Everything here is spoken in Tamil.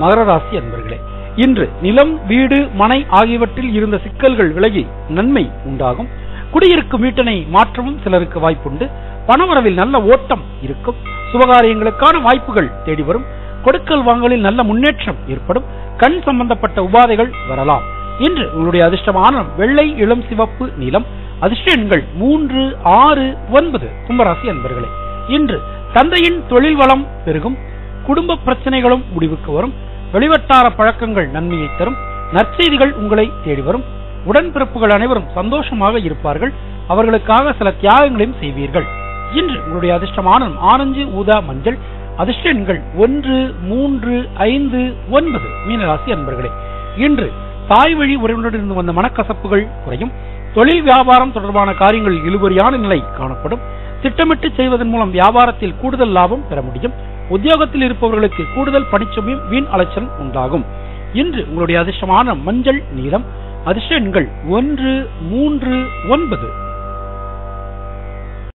மகர ராசி அன்பர்களே இன்று நிலம் வீடு மனை ஆகியவற்றில் இருந்த சிக்கல்கள் விலகி நன்மை உண்டாகும். குடியிருக்கும் வீட்டினை மாற்றவும் சிலருக்கு வாய்ப்புண்டு. பணவரவில் நல்ல ஓட்டம் இருக்கும். சுபகாரியங்களுக்கான வாய்ப்புகள் தேடி வரும். கொடுக்கல் வாங்கலில் நல்ல முன்னேற்றம் ஏற்படும். கண் சம்பந்தப்பட்ட உபாதைகள் வரலாம். இன்று உங்களுடைய அதிர்ஷ்டமான வெள்ளை இளம் சிவப்பு நீலம். அதிர்ஷ்ட எண்கள் மூன்று ஆறு ஒன்பது கும்பராசி அன்பர்களே இன்று தந்தையின் தொழில் வளம் பெருகும். குடும்ப பிரச்சனைகளும் முடிவுக்கு வரும். வெளிவட்டார பழக்கங்கள் நன்மையை தரும். நற்செய்திகள் உங்களை தேடி வரும். உடன்பிறப்புகள் அனைவரும் சந்தோஷமாக இருப்பார்கள். அவர்களுக்காக சில தியாகங்களையும் செய்வீர்கள். இன்று உங்களுடைய அதிர்ஷ்டமான ஆரஞ்சு ஊதா மஞ்சள். அதிர்ஷ்ட எண்கள் ஒன்று மூன்று ஐந்து ஒன்பது. மீனராசி அன்பர்களே இன்று தாய் வழி உறவினரிடம் வந்த மனக்கசப்புகள் குறையும். தொழில் வியாபாரம் தொடர்பான காரியங்களில் இழுபறியான நிலை காணப்படும். திட்டமிட்டு செய்வதன் மூலம் வியாபாரத்தில் கூடுதல் லாபம் பெற முடியும். உத்தியோகத்தில் இருப்பவர்களுக்கு கூடுதல் பணிச்சுமையும் வீண் அலைச்சல் உண்டாகும். இன்று உங்களுடைய அதிர்ஷ்டமான மஞ்சள் நீளம் அதிர்ஷ்ட எண்கள் ஒன்று மூன்று ஒன்பது.